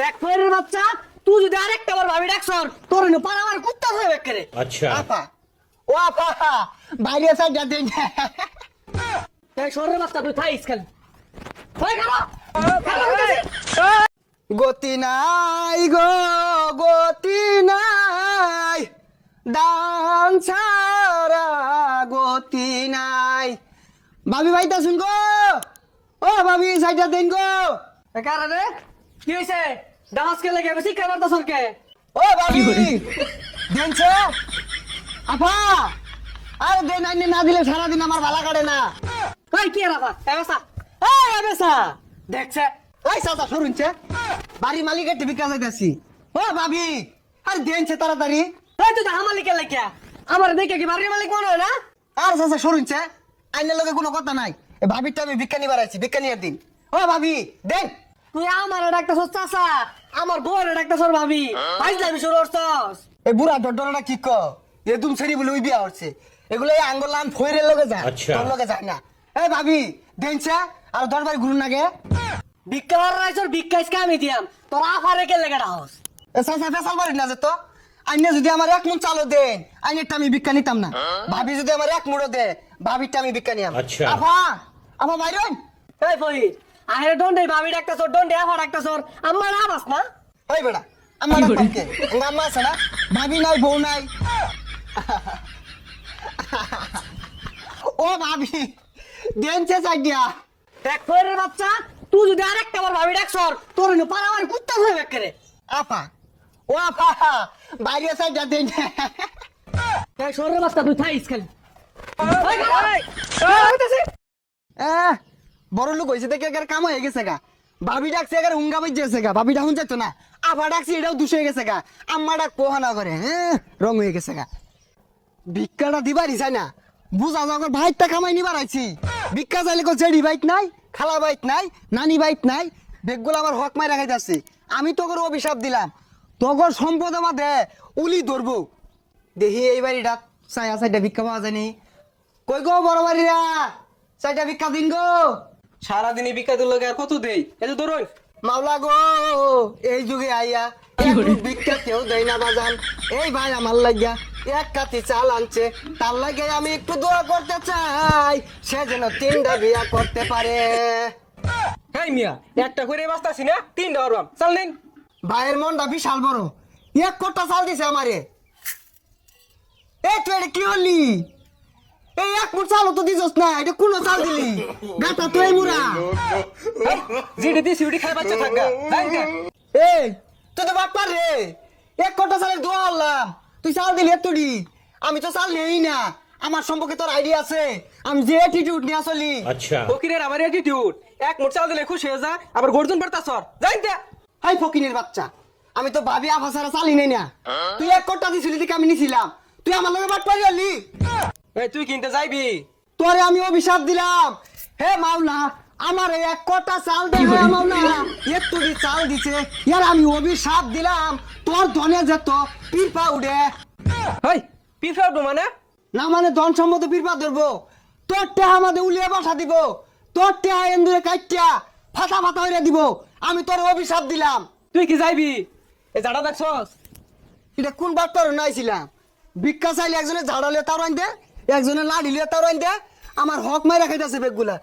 এক ফেরের বাচ্চা তুই যদি আরেকটা আমার ভাবি ডাকছ তোর নো পালাবার কুত্তা হয়ে বেকারে আচ্ছা। আপা। ও আপা বাইরে সাইড দেন। তাই সরের বাচ্চা তুই থাইস খেল। হয়ে গেল। গতি নাই গো গতি নাই। দান ছাড়া গতি নাই। ভাবি ভাই শুন গো ও ভাবি সাইডটা দেন গো কারণে কি হয়েছে ডান্স কে ও দেনছে আপা! আরে দেন আইনে না দিলে সারাদিন আমার ভালা কাটে না। কই কি এবেসা। এই এবেসা! দেখছে? ওই সাদা বাড়ি মালিকের টিভি কাজে যাচ্ছি ও ভাবি আরে দেনছে তাড়াতাড়ি। তুই হামালি মালিকের লাগে আমার দেখে কি বাড়ির মালিক মনে হয় না? আর চাচা শুনছে আইনের লগে কোনো কথা নাই। ভাবিটা আমি ভিক্ষা নিবার আইছি ভিক্ষা নিয়ে দিন। ও ভাবি দেন। তুই আমার ডাক্তার সর চাচা। আমার বউর একটা সর ভাবি ভাইলে আমি শুরু করছস। এই বুড়া ডডরটা কি ক এ তুম ছেড়ি বলে ওই বিয়া হচ্ছে। এগুলো এই আঙ্গলাম ফইরের লগে যায়। আচ্ছা। তোর লগে যায় না। এ ভাবি দেনছে? আর দরবার ঘুরুন নাগে মারার রাইছর ভিক্ষা ইসকা আমি দিয়াম। তোর আফারে কে লেগে ডাহস এ চাচা ফেসাল বাড়ি না যেত আইনে যদি আমার এক মুঠ চালো দেন আইনেরটা আমি ভিক্ষা নিতাম না। ভাবি যদি আমার এক মুড়ো দে ভাবিরটা আমি ভিক্ষা নিয়াম। আচ্ছা। আফা আফা বাইরন। এই ফই আহের ডন্ডে ভাবি ডাক্তার সর ডন্ডে ডাক্তার সর আমার আবাস না ওই বেড়া আমার পক্ষে আম্মা আছে না ভাবি নাই বউ নাই ও ভাবি দেনছে চাইডিয়া দেখ ফয়ের বাচ্চা তুই যদি আরেকটা বার ভাবি ডাকছর তোর নে পার আমার কুত্তা হয়ে বেকরে আপা ও আপা বাইরে সাইডা দেন এই শহরের বাচ্চা তুই থাইস খেল এ বড় লোক হয়েছে, দেখে একার কাম হয়ে গেছে গা। ভাবি ডাকছে একার হুঙ্গা বাজছে গা। ভাবি ডাকুন যাইতো না। আপা ডাকছে, এটাও দুষে গেছে গা। আম্মা ডাক পোহানা করে হ্যাঁ রং হয়ে গেছে গা। ভিক্ষাটা দিবারই চাই না। বুঝা যাও ভাইটা কামাই নিবার আইছি। ভিক্ষা চাইলে কো জেডি বাইক নাই, খালা বাইক নাই, নানি বাইক নাই, বেগগুলো আমার হক মাই রাখাই যাচ্ছে আমি তোকে অভিশাপ দিলাম। তোর সম্পদ আমার দে, উলি ধরবো। দেখি এই বাড়িটা চাইয়া চাইটা ভিক্ষা পাওয়া যায়নি। কই গো বড় বাড়িরা? চাইটা ভিক্ষা দিন গো। সারাদিনে বিকা দিল আর কত দেই? এই যে ধরুন। মাওলা গো এই যুগে আইয়া ভিক্ষা কেউ দেয় না বাজান। এই ভাই আমার লাগিয়া এক কাতি চাল আনছে। তার লাগে আমি একটু দোয়া করতে চাই। সে যেন তিনটা বিয়া করতে পারে। হ্যাঁ মিয়া একটা করে বাঁচতাছি না? তিনটা চাল নিন। ভাইয়ের মনটা বিশাল বড়। এক কোটা চাল দিছে আমারে। এই তুই এটা কি হলি এই এক মুঠ চালও তো দিছস না এটা কোন চাল দিলি? গাতা তো এই মুরা জিডি দি সিউডি খাই বাচ্চা থাকা এই তুই তো বাপ রে। এক কোটা চালের দোয়া আল্লাহ তুই চাল দিলি এতটি আমি তো চাল নেই না। আমার সম্পর্কে তোর আইডিয়া আছে। আমি যে অ্যাটিটিউড নিয়ে চলি। আচ্ছা। ফকিরের আমার অ্যাটিটিউড এক মুঠ চাল দিলে খুশি হয়ে যা আবার গর্জন পারতা সর জানতে হাই ফকিরের বাচ্চা আমি তো ভাবি আফা সারা চালি নেই না। তুই এক কোটা দিছিলি দিকে আমি নিছিলাম। তুই আমার লগে বাট পারি এই তুই কিনতে যাইবি? তোরে আমি অভিশাপ দিলাম। হে মাওলা আমার এক কোটা চাল দে হে মাওলা। একটু দি চাল দিছে ইয়ার আমি অভিশাপ দিলাম। তোর ধনে যেত পিরপা উড়ে। হাই পিফা মানে? না মানে ধন সম্মত পিরপা ধরবো। তোর টেহা আমাদের উলিয়ে বাসা দিব। তোর টেহা এন্দুরে কাইটিয়া ফাটা ফাটা হইরে দিব। আমি তোর অভিশাপ দিলাম। তুই কি যাইবি? এই জাড়া দেখছস? এটা কোন বার্তার নাইছিলাম? ভিক্ষা চাইলে একজনে ঝাড়ালে তার আইন দে লাড়ি লিয়ে তার আমার হক মাই রাখাইতেছে বেগগুলা।